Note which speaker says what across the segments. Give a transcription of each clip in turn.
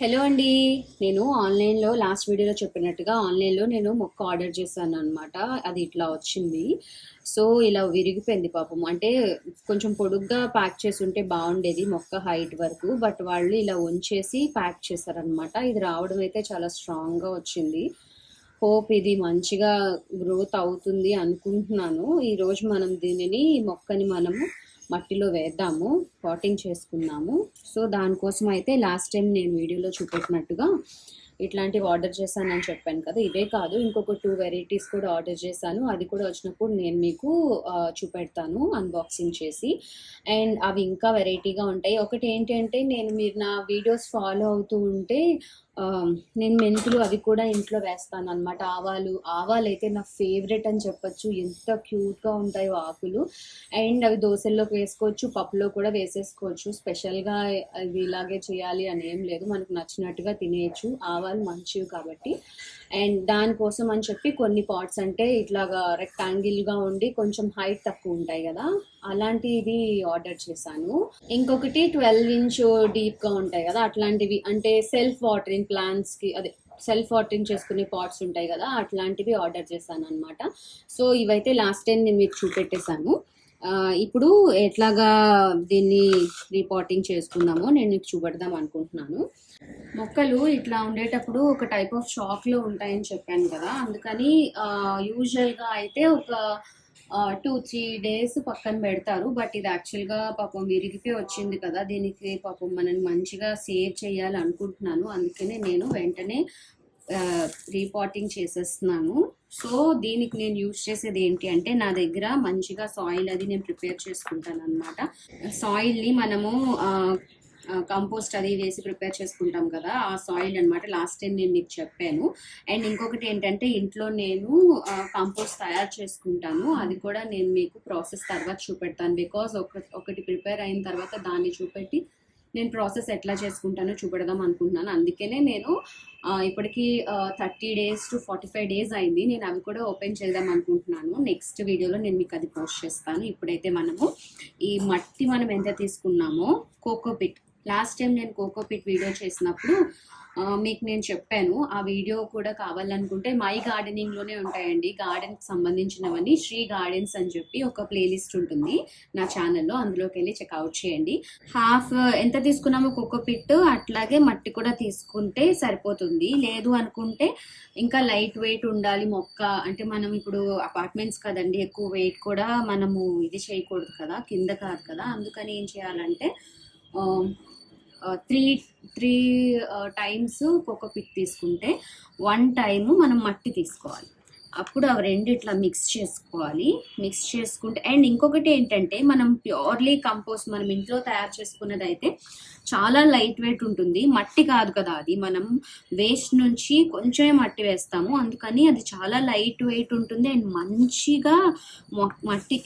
Speaker 1: Hello అండి. నేను ఆన్లైన్లో లాస్ట్ వీడియోలో చెప్పినట్టుగా ఆన్లైన్లో నేను మొక్క ఆర్డర్ చేశాను అనమాట అది ఇట్లా వచ్చింది. సో ఇలా విరిగిపోయింది పాపం. అంటే కొంచెం పొడుగ్గా ప్యాక్ చేసి ఉంటే బాగుండేది మొక్క హైట్ వరకు. బట్ వాళ్ళు ఇలా ఉంచేసి ప్యాక్ చేశారనమాట ఇది రావడం అయితే చాలా స్ట్రాంగ్గా వచ్చింది. హోప్ ఇది మంచిగా గ్రోత్ అవుతుంది అనుకుంటున్నాను. ఈరోజు మనం దీనిని మొక్కని మనము మట్టిలో వేద్దాము పాటింగ్ చేసుకున్నాము. సో దానికోసం అయితే లాస్ట్ టైం నేను వీడియోలో చూపెట్టినట్టుగా ఇట్లాంటివి ఆర్డర్ చేశానని చెప్పాను కదా ఇవే కాదు. ఇంకొక టూ వెరైటీస్ కూడా ఆర్డర్ చేశాను. అది కూడా వచ్చినప్పుడు నేను మీకు చూపెడతాను అన్బాక్సింగ్ చేసి. అండ్ అవి ఇంకా వెరైటీగా ఉంటాయి. ఒకటి ఏంటంటే నేను మీరు నా వీడియోస్ ఫాలో అవుతూ ఉంటే నేను మెంతులు అవి కూడా ఇంట్లో వేస్తాను అనమాట ఆవాలు ఆవాలు అయితే నా ఫేవరెట్ అని చెప్పొచ్చు. ఎంత క్యూట్గా ఉంటాయో ఆకులు. అండ్ అవి దోశల్లోకి వేసుకోవచ్చు పప్పులో కూడా వేసేసుకోవచ్చు. స్పెషల్గా అవి ఇలాగే చేయాలి అని ఏం లేదు. మనకు నచ్చినట్టుగా తినేయచ్చు. ఆవాలు మంచివి కాబట్టి. అండ్ దానికోసం అని చెప్పి కొన్ని పాట్స్ అంటే ఇట్లాగా రెక్టాంగిల్గా ఉండి కొంచెం హైట్ తక్కువ ఉంటాయి కదా. అలాంటివి ఆర్డర్ చేశాను. ఇంకొకటి ట్వెల్వ్ ఇంచ్ డీప్గా ఉంటాయి కదా అట్లాంటివి అంటే సెల్ఫ్ వాటరింగ్ ప్లాంట్స్కి అదే సెల్ఫ్ వాటరింగ్ చేసుకునే పాట్స్ ఉంటాయి కదా అట్లాంటివి ఆర్డర్ చేశాను అనమాట సో ఇవైతే లాస్ట్ టైం నేను మీకు చూపెట్టేశాను. ఇప్పుడు ఎట్లాగా దీన్ని రీపాటింగ్ చేసుకుందామో నేను మీకు చూపెడదాం అనుకుంటున్నాను. మొక్కలు ఇట్లా ఉండేటప్పుడు ఒక టైప్ ఆఫ్ షాక్లో ఉంటాయని చెప్పాను కదా అందుకని యూజువల్గా అయితే ఒక టూ త్రీ డేస్ పక్కన పెడతారు. బట్ ఇది యాక్చువల్గా పాపం విరిగిపోయి వచ్చింది కదా. దీనికి పాపం మనం మంచిగా సేవ్ చేయాలి అనుకుంటున్నాను అందుకనే నేను వెంటనే రీపాటింగ్ చేసేస్తున్నాను. సో దీనికి నేను యూజ్ చేసేది ఏంటి అంటే నా దగ్గర మంచిగా సాయిల్ అది నేను ప్రిపేర్ చేసుకుంటాను అనమాట సాయిల్ని మనము కంపోస్ట్ అది వేసి ప్రిపేర్ చేసుకుంటాం కదా ఆ సాయిల్ అనమాట లాస్ట్ టైం నేను మీకు చెప్పాను. అండ్ ఇంకొకటి ఏంటంటే ఇంట్లో నేను కంపోస్ట్ తయారు చేసుకుంటాను. అది కూడా నేను మీకు ప్రాసెస్ తర్వాత చూపెడతాను. బికాజ్ ఒక ఒకటి ప్రిపేర్ అయిన తర్వాత దాన్ని చూపెట్టి నేను ప్రాసెస్ ఎట్లా చేసుకుంటానో చూపెడదాం అనుకుంటున్నాను. అందుకనే నేను ఇప్పటికీ ఇప్పటికి thirty days to forty five days అయింది. నేను అవి కూడా ఓపెన్ చేద్దాం అనుకుంటున్నాను. నెక్స్ట్ వీడియోలో నేను మీకు అది పోస్ట్ చేస్తాను. ఇప్పుడైతే మనము ఈ మట్టి మనం ఎంత తీసుకున్నామో కోకోపిట్ లాస్ట్ టైం నేను కోకోపిట్ వీడియో చేసినప్పుడు మీకు నేను చెప్పాను ఆ వీడియో కూడా కావాలనుకుంటే మై గార్డెనింగ్లోనే ఉంటాయండి. గార్డెన్కి సంబంధించినవన్నీ శ్రీ గార్డెన్స్ అని చెప్పి ఒక ప్లేలిస్ట్ ఉంటుంది. నా ఛానల్లో అందులోకి వెళ్ళి చెక్అవుట్ చేయండి. హాఫ్ ఎంత తీసుకున్నామో కోకోపిట్ అట్లాగే మట్టి కూడా తీసుకుంటే సరిపోతుంది. లేదు అనుకుంటే ఇంకా లైట్ వెయిట్ ఉండాలి మొక్క. అంటే మనం ఇప్పుడు అపార్ట్మెంట్స్ కదండి ఎక్కువ వెయిట్ కూడా మనము ఇది చేయకూడదు కదా కింద కాదు కదా. అందుకని ఏం చేయాలంటే త్రీ త్రీ టైమ్స్ కోకోపిట్ తీసుకుంటే వన్ టైము మనం మట్టి తీసుకోవాలి. అప్పుడు అవి రెండు ఇట్లా మిక్స్ చేసుకోవాలి. మిక్స్ చేసుకుంటే అండ్ ఇంకొకటి ఏంటంటే మనం ప్యూర్లీ కంపోస్ట్ మనం ఇంట్లో తయారు చేసుకున్నది అయితే చాలా లైట్ వెయిట్ ఉంటుంది. మట్టి కాదు కదా అది. మనం వేస్ట్ నుంచి కొంచెమే మట్టి వేస్తాము. అందుకని అది చాలా లైట్ వెయిట్ ఉంటుంది అండ్ మంచిగా మొ- మట్టి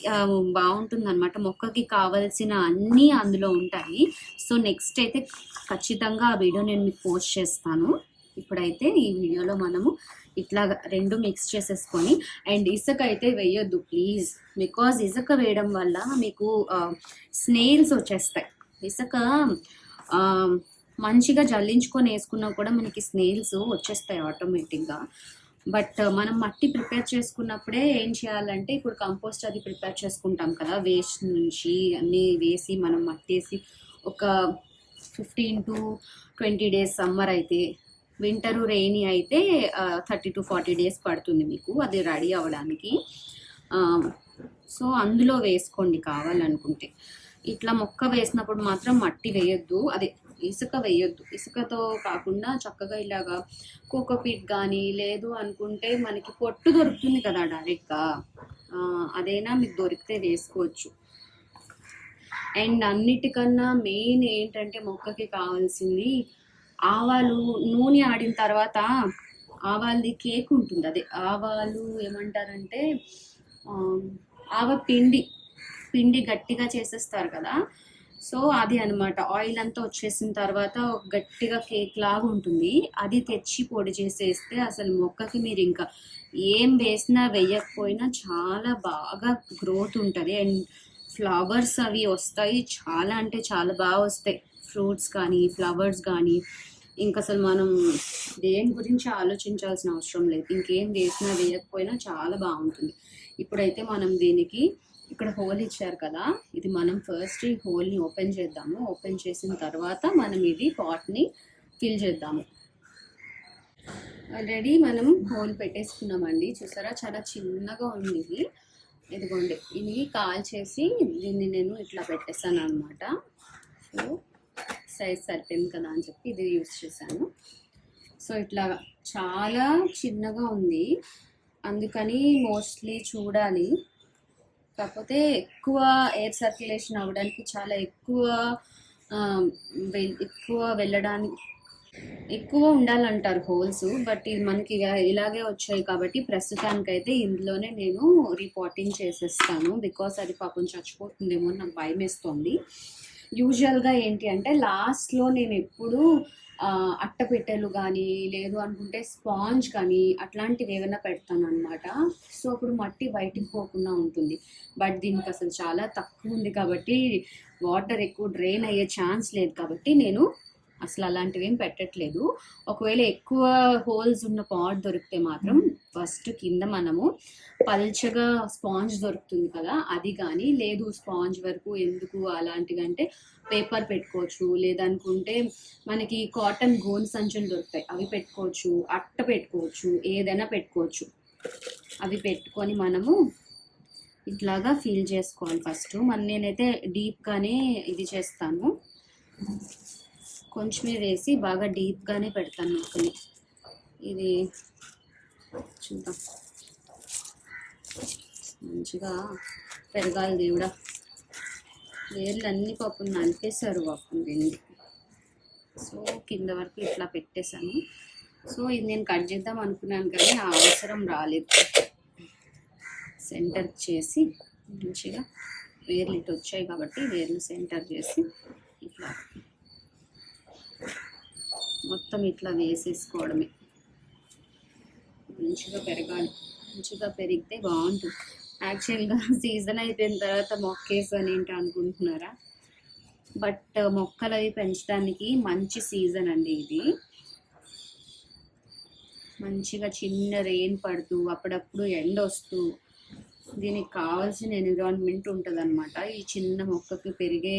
Speaker 1: బాగుంటుంది అనమాట మొక్కకి కావలసిన అన్నీ అందులో ఉంటాయి. సో నెక్స్ట్ అయితే ఖచ్చితంగా ఆ వీడియో నేను మీకు పోస్ట్ చేస్తాను. ఇప్పుడైతే ఈ వీడియోలో మనము ఇట్లా రెండు మిక్స్ చేసేసుకొని. అండ్ ఇసుక అయితే వేయొద్దు ప్లీజ్ బికాజ్ ఇసుక వేయడం వల్ల మీకు స్నేల్స్ వచ్చేస్తాయి. ఇసుక మంచిగా జల్లించుకొని వేసుకున్నా కూడా మనకి స్నేల్స్ వచ్చేస్తాయి ఆటోమేటిక్గా బట్ మనం మట్టి ప్రిపేర్ చేసుకున్నప్పుడే ఏం చేయాలంటే ఇప్పుడు కంపోస్ట్ అది ప్రిపేర్ చేసుకుంటాం కదా. వేస్ట్ నుంచి అన్నీ వేసి మనం మట్టి వేసి ఒక fifteen to twenty days summer అయితే వింటరు రెయినీ అయితే థర్టీ టు ఫార్టీ డేస్ పడుతుంది మీకు అది రెడీ అవ్వడానికి. సో అందులో వేసుకోండి కావాలనుకుంటే. ఇట్లా మొక్క వేసినప్పుడు మాత్రం మట్టి వేయొద్దు అదే ఇసుక వేయొద్దు. ఇసుకతో కాకుండా చక్కగా ఇలాగా కోకోపీట్ కానీ లేదు అనుకుంటే మనకి పొట్టు దొరుకుతుంది కదా డైరెక్ట్గా. అదైనా మీకు దొరికితే వేసుకోవచ్చు. అండ్ అన్నిటికన్నా మెయిన్ ఏంటంటే మొక్కకి కావాల్సింది ఆవాలు నూనె ఆడిన తర్వాత ఆవాలది కేక్ ఉంటుంది. అదే ఆవాలు ఏమంటారంటే ఆవ పిండి పిండి గట్టిగా చేసేస్తారు కదా. సో అది అన్నమాట. ఆయిల్ అంతా వచ్చేసిన తర్వాత గట్టిగా కేక్ లాగా ఉంటుంది. అది తెచ్చి పొడి చేసేస్తే అసలు మొక్కకి మీరు ఇంకా ఏం వేసినా వేయకపోయినా చాలా బాగా గ్రోత్ ఉంటుంది. అండ్ ఫ్లవర్స్ అవి వస్తాయి. చాలా అంటే చాలా బాగా వస్తాయి. ఫ్రూట్స్ కానీ ఫ్లవర్స్ కానీ ఇంకా అసలు మనం దేని గురించి ఆలోచించాల్సిన అవసరం లేదు. ఇంకేం వేసినా వేయకపోయినా చాలా బాగుంటుంది. ఇప్పుడైతే మనం దీనికి ఇక్కడ హోల్ ఇచ్చారు కదా ఇది మనం ఫస్ట్ ఈ హోల్ని ఓపెన్ చేద్దాము. ఓపెన్ చేసిన తర్వాత మనం ఇది పాట్ని ఫిల్ చేద్దాము. ఆల్రెడీ మనం హోల్ పెట్టేసుకున్నామండి. చూసారా? చాలా చిన్నగా ఉంది ఇది. ఇదిగోండి ఇది కాల్ చేసి దీన్ని నేను ఇట్లా పెట్టేస్తాను అనమాట సో సైజ్ సరిపోయింది కదా అని చెప్పి ఇది యూస్ చేశాను. సో ఇట్లా చాలా చిన్నగా ఉంది. అందుకని మోస్ట్లీ చూడాలి. కాకపోతే ఎక్కువ ఎయిర్ సర్క్యులేషన్ అవ్వడానికి చాలా ఎక్కువ వెల్- ఎక్కువ వెళ్ళడానికి ఎక్కువ ఉండాలంటారు హోల్స్ బట్ ఇది మనకి ఇక ఇలాగే వచ్చాయి కాబట్టి ప్రస్తుతానికైతే ఇందులోనే నేను రిపోర్టింగ్ చేసేస్తాను. బికాస్ అది పాపం చచ్చిపోతుందేమో నాకు భయం వేస్తుంది యూజువల్గా ఏంటి అంటే లాస్ట్లో నేను ఎప్పుడు అట్టపెట్టెలు కానీ లేదు అనుకుంటే స్పాంజ్ కానీ అట్లాంటివి ఏమైనా పెడతాను అనమాట సో అప్పుడు మట్టి బయటికి పోకుండా ఉంటుంది. బట్ దీనికి అసలు చాలా తక్కువ ఉంది కాబట్టి వాటర్ ఎక్కువ డ్రైన్ అయ్యే ఛాన్స్ లేదు కాబట్టి నేను అసలు అలాంటివి ఏం పెట్టట్లేదు. ఒకవేళ ఎక్కువ హోల్స్ ఉన్న పాట్ దొరికితే మాత్రం ఫస్ట్ కింద మనము పల్చగా స్పాంజ్ దొరుకుతుంది కదా అది కానీ లేదు స్పాంజ్ వరకు ఎందుకు అలాంటివి అంటే పేపర్ పెట్టుకోవచ్చు లేదనుకుంటే మనకి కాటన్ గోన్ సంచులు దొరుకుతాయి అవి పెట్టుకోవచ్చు అట్ట పెట్టుకోవచ్చు ఏదైనా పెట్టుకోవచ్చు. అవి పెట్టుకొని మనము ఇట్లాగా ఫీల్ చేసుకోవాలి ఫస్ట్. మన నేనైతే డీప్గానే ఇది చేస్తాను. కొంచెమే వేసి బాగా డీప్గానే పెడతాను మొక్కని. ఇది చూద్దాం. మంచిగా పెరగాలి దేవుడా. వేర్లు అన్ని పాపం నలిపేశారు పాపం దీన్ని సో కింద వరకు ఇట్లా పెట్టేశాను. సో ఇది నేను కట్ చేద్దాం అనుకున్నాను కానీ ఆ అవసరం రాలేదు. సెంటర్ చేసి మంచిగా వేర్లు ఇటు వచ్చాయి కాబట్టి వేర్లు సెంటర్ చేసి ఇట్లా మొత్తం ఇట్లా వేసేసుకోవడమే. మంచిగా పెరగాలి. మంచిగా పెరిగితే బాగుంటుంది. యాక్చువల్గా సీజన్ అయిపోయిన తర్వాత మొక్కేసాను ఏంటి అనుకుంటున్నారా? బట్ మొక్కలు అవి పెంచడానికి మంచి సీజన్ అండి ఇది. మంచిగా చిన్న రెయిన్ పడుతూ అప్పుడప్పుడు ఎండ వస్తూ దీనికి కావాల్సిన ఎన్విరాన్మెంట్ ఉంటుంది అనమాట ఈ చిన్న మొక్కకి పెరిగే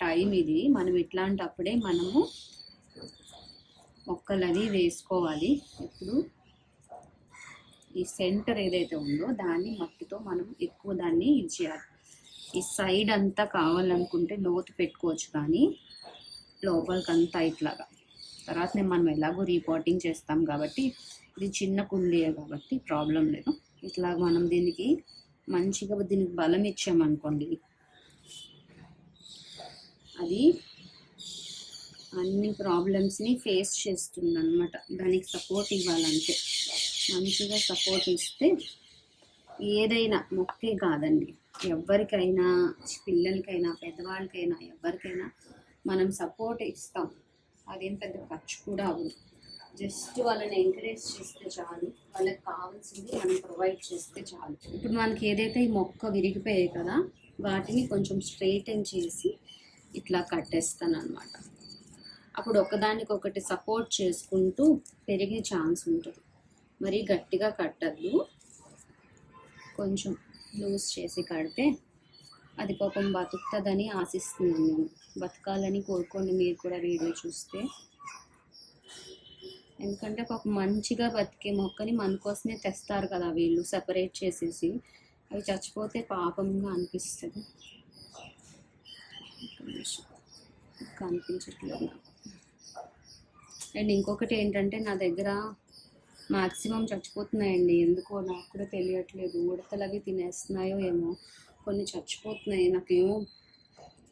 Speaker 1: టైం ఇది. మనం ఇట్లాంటప్పుడే మనము మొక్కలు అవి వేసుకోవాలి. ఇప్పుడు ఈ సెంటర్ ఏదైతే ఉందో దాన్ని మట్టితో మనం ఎక్కువ దాన్ని ఇది చేయాలి. ఈ సైడ్ అంతా కావాలనుకుంటే లోతు పెట్టుకోవచ్చు కానీ లోపలికంతా ఇట్లాగా. తర్వాత నేను మనం ఎలాగో రిపోర్టింగ్ చేస్తాం కాబట్టి ఇది చిన్న కుండీయే కాబట్టి ప్రాబ్లం లేదు. ఇట్లా మనం దీనికి మంచిగా దీనికి బలం ఇచ్చామనుకోండి అది అన్ని ప్రాబ్లమ్స్ని ఫేస్ చేస్తుంది అనమాట దానికి సపోర్ట్ ఇవ్వాలంటే. మంచిగా సపోర్ట్ ఇస్తే ఏదైనా మొక్కే కాదండి. ఎవరికైనా పిల్లలకైనా పెద్దవాళ్ళకైనా ఎవరికైనా మనం సపోర్ట్ ఇస్తాం. అదేం పెద్ద ఖర్చు కూడా అవ్వదు. జస్ట్ వాళ్ళని ఎంకరేజ్ చేస్తే చాలు. వాళ్ళకి కావాల్సింది మనం ప్రొవైడ్ చేస్తే చాలు. ఇప్పుడు మనకి ఏదైతే ఈ మొక్క విరిగిపోయాయి కదా వాటిని కొంచెం స్ట్రైటన్ చేసి ఇట్లా కట్టేస్తాను అనమాట అప్పుడు ఒకదానికి ఒకటి సపోర్ట్ చేసుకుంటూ పెరిగే ఛాన్స్ ఉంటుంది. మరీ గట్టిగా కట్టద్దు. కొంచెం లూజ్ చేసి కడితే అది పాపం బతుకుతుందని ఆశిస్తున్నాను నేను. బతకాలని కోరుకోండి మీరు కూడా వీడియో చూస్తే. ఎందుకంటే ఒక మంచిగా బతికే మొక్కని మన కోసమే తెస్తారు కదా వీళ్ళు సపరేట్ చేసేసి. అవి చచ్చిపోతే పాపంగా అనిపిస్తుంది. కనిపించట్లేదు నాకు. అండ్ ఇంకొకటి ఏంటంటే నా దగ్గర మాక్సిమం చచ్చిపోతున్నాయండి. ఎందుకో నాకు కూడా తెలియట్లేదు. ఉడతలు అవి తినేస్తున్నాయో ఏమో. కొన్ని చచ్చిపోతున్నాయి. నాకేమో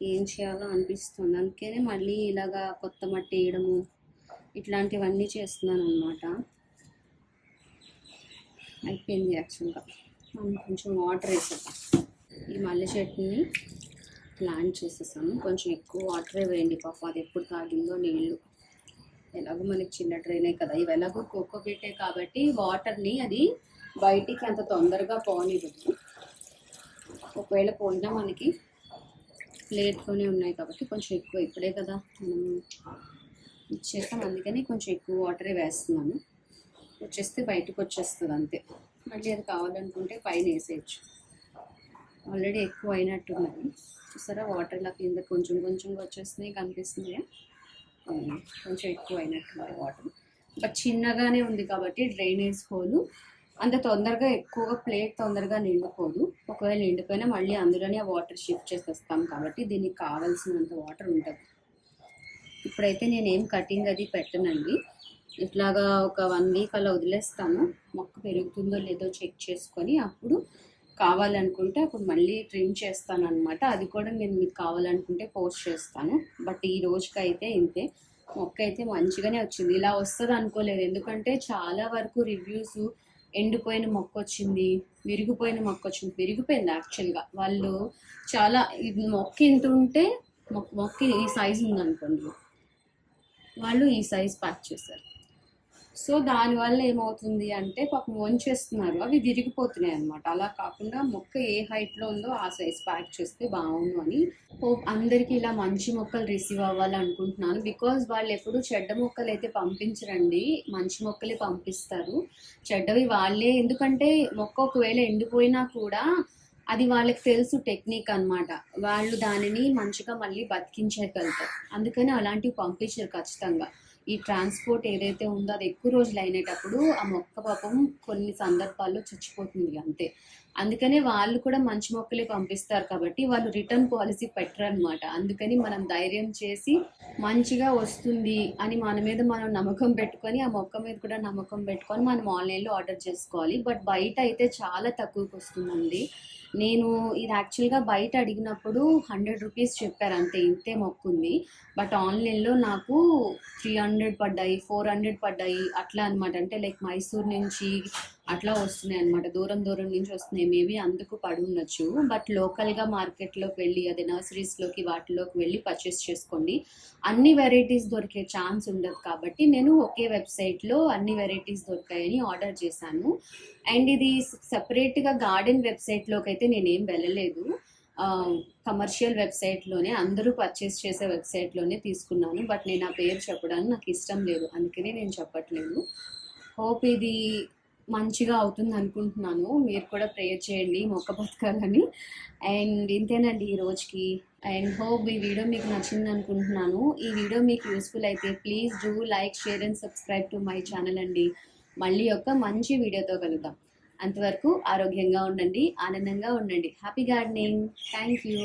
Speaker 1: ఏం చేయాలో అనిపిస్తుంది. అందుకనే మళ్ళీ ఇలాగా కొత్త మట్టి వేయడము ఇట్లాంటివన్నీ చేస్తున్నాను అనమాట అయిపోయింది యాక్చువల్గా. మనం కొంచెం వాటర్ వేసేద్దాం. ఈ మల్లె చెట్టుని ప్లాంట్ చేసేసాను కొంచెం ఎక్కువ వాటరే వేయండి పాప. అది ఎప్పుడు తాగిందో నీళ్ళు. ఎలాగో మనకి చిన్న ట్రైనే కదా. ఇవి ఎలాగో కోకోబెట్టే కాబట్టి వాటర్ని అది బయటికి అంత తొందరగా పోనివ్వదు. ఒకవేళ పోయినా మనకి ప్లేట్లోనే ఉన్నాయి కాబట్టి కొంచెం ఎక్కువ. ఇప్పుడే కదా మనం ఇచ్చేస్తాం అందుకని కొంచెం ఎక్కువ వాటరే వేస్తున్నాను. వచ్చేస్తే బయటకు వచ్చేస్తుంది అంతే. మళ్ళీ అది కావాలనుకుంటే పైన వేసేయచ్చు. ఆల్రెడీ ఎక్కువ అయినట్టున్నది చూసారా? వాటర్ ఇలా కింద కొంచెం కొంచెంగా వచ్చేస్తున్నాయి కనిపిస్తున్నాయా? కొంచెం ఎక్కువ అయినట్టున్నారు వాటర్. బట్ చిన్నగానే ఉంది కాబట్టి డ్రైనేజ్ హోల్. అంత తొందరగా ఎక్కువగా ప్లేట్ తొందరగా నిండిపోదు ఒకవేళ నిండిపోయినా మళ్ళీ అందులోనే వాటర్ షిఫ్ట్ చేసేస్తాం కాబట్టి దీనికి కావాల్సినంత వాటర్ ఉంటుంది. ఇప్పుడైతే నేను ఏం కటింగ్ అది పెట్టనండి. ఇట్లాగా ఒక వన్ వీక్ అలా వదిలేస్తాను. మొక్క పెరుగుతుందో లేదో చెక్ చేసుకొని అప్పుడు కావాలనుకుంటే అప్పుడు మళ్ళీ ట్రిమ్ చేస్తాను అనమాట అది కూడా నేను మీకు కావాలనుకుంటే పోస్ట్ చేస్తాను. బట్ ఈ రోజుకైతే ఇంతే. మొక్క అయితే మంచిగానే వచ్చింది. ఇలా వస్తుంది అనుకోలేదు. ఎందుకంటే చాలా వరకు రివ్యూస్ ఎండిపోయిన మొక్క వచ్చింది. విరిగిపోయిన మొక్క వచ్చింది. విరిగిపోయింది యాక్చువల్గా వాళ్ళు చాలా ఇది మొక్క ఇంత ఉంటే మొక్క మొక్క ఈ సైజు ఉందనుకోండి. వాళ్ళు ఈ సైజ్ ప్యాక్ చేశారు. సో దానివల్ల ఏమవుతుంది అంటే పాపం వంచేస్తున్నారు. అవి విరిగిపోతున్నాయి అనమాట అలా కాకుండా మొక్క ఏ హైట్లో ఉందో ఆ సైజ్ ప్యాక్ చేస్తే బాగుండు అని హోప్ అందరికీ ఇలా మంచి మొక్కలు రిసీవ్ అవ్వాలి అనుకుంటున్నాను బికాజ్ వాళ్ళు ఎప్పుడు చెడ్డ మొక్కలు అయితే పంపించరండి. మంచి మొక్కలే పంపిస్తారు. చెడ్డవి వాళ్ళే. ఎందుకంటే మొక్క ఒకవేళ ఎండిపోయినా కూడా అది వాళ్ళకి తెలుసు టెక్నిక్ అన్నమాట. వాళ్ళు దానిని మంచిగా మళ్ళీ బతికించగలుగుతారు అందుకని అలాంటివి పంపించారు ఖచ్చితంగా. ఈ ట్రాన్స్పోర్ట్ ఏదైతే ఉందో అది ఎక్కువ రోజులు అయినేటప్పుడు ఆ మొక్క పాపం కొన్ని సందర్భాల్లో చచ్చిపోతుంది అంతే. అందుకనే వాళ్ళు కూడా మంచి మొక్కలే పంపిస్తారు కాబట్టి వాళ్ళు రిటర్న్ పాలసీ పెట్టరు అనమాట అందుకని మనం ధైర్యం చేసి మంచిగా వస్తుంది అని మన మీద మనం నమ్మకం పెట్టుకొని ఆ మొక్క మీద కూడా నమ్మకం పెట్టుకొని మనం ఆన్లైన్లో ఆర్డర్ చేసుకోవాలి. బట్ బయట అయితే చాలా తక్కువకి వస్తుందండి నేను ఇది యాక్చువల్గా బయట అడిగినప్పుడు హండ్రెడ్ రూపీస్ చెప్పారు అంతే ఇంతే మొక్కుంది. బట్ ఆన్లైన్లో నాకు త్రీ హండ్రెడ్ పడ్డాయి ఫోర్ హండ్రెడ్ పడ్డాయి అట్లా అనమాట అంటే లైక్ మైసూర్ నుంచి అట్లా వస్తున్నాయి అనమాట దూరం దూరం నుంచి వస్తున్నాయి. మేబీ అందుకు పడి ఉండొచ్చు. బట్ లోకల్గా మార్కెట్లోకి వెళ్ళి అదే నర్సరీస్లోకి వాటిలోకి వెళ్ళి పర్చేస్ చేసుకోండి. అన్ని వెరైటీస్ దొరికే ఛాన్స్ ఉండదు కాబట్టి నేను ఒకే వెబ్సైట్లో అన్ని వెరైటీస్ దొరికాయని ఆర్డర్ చేశాను. అండ్ ఇది సపరేట్గా గార్డెన్ వెబ్సైట్లోకి అయితే నేనేం వెళ్ళలేదు. కమర్షియల్ వెబ్సైట్లోనే అందరూ పర్చేస్ చేసే వెబ్సైట్లోనే తీసుకున్నాను. బట్ నేను ఆ పేరు చెప్పడానికి నాకు ఇష్టం లేదు. అందుకనే నేను చెప్పట్లేదు. హోప్ ఇది మంచిగా అవుతుంది అనుకుంటున్నాను. మీరు కూడా ప్రేయర్ చేయండి మొక్క బతకాలని. అండ్ ఇంతేనండి ఈ రోజుకి. అండ్ హోప్ ఈ వీడియో మీకు నచ్చింది అనుకుంటున్నాను. ఈ వీడియో మీకు యూస్ఫుల్ అయితే please do like share and subscribe to my channel అండి. మళ్ళీ ఒక మంచి వీడియోతో కలుద్దాం. అంతవరకు ఆరోగ్యంగా ఉండండి ఆనందంగా ఉండండి. Happy gardening. Thank you.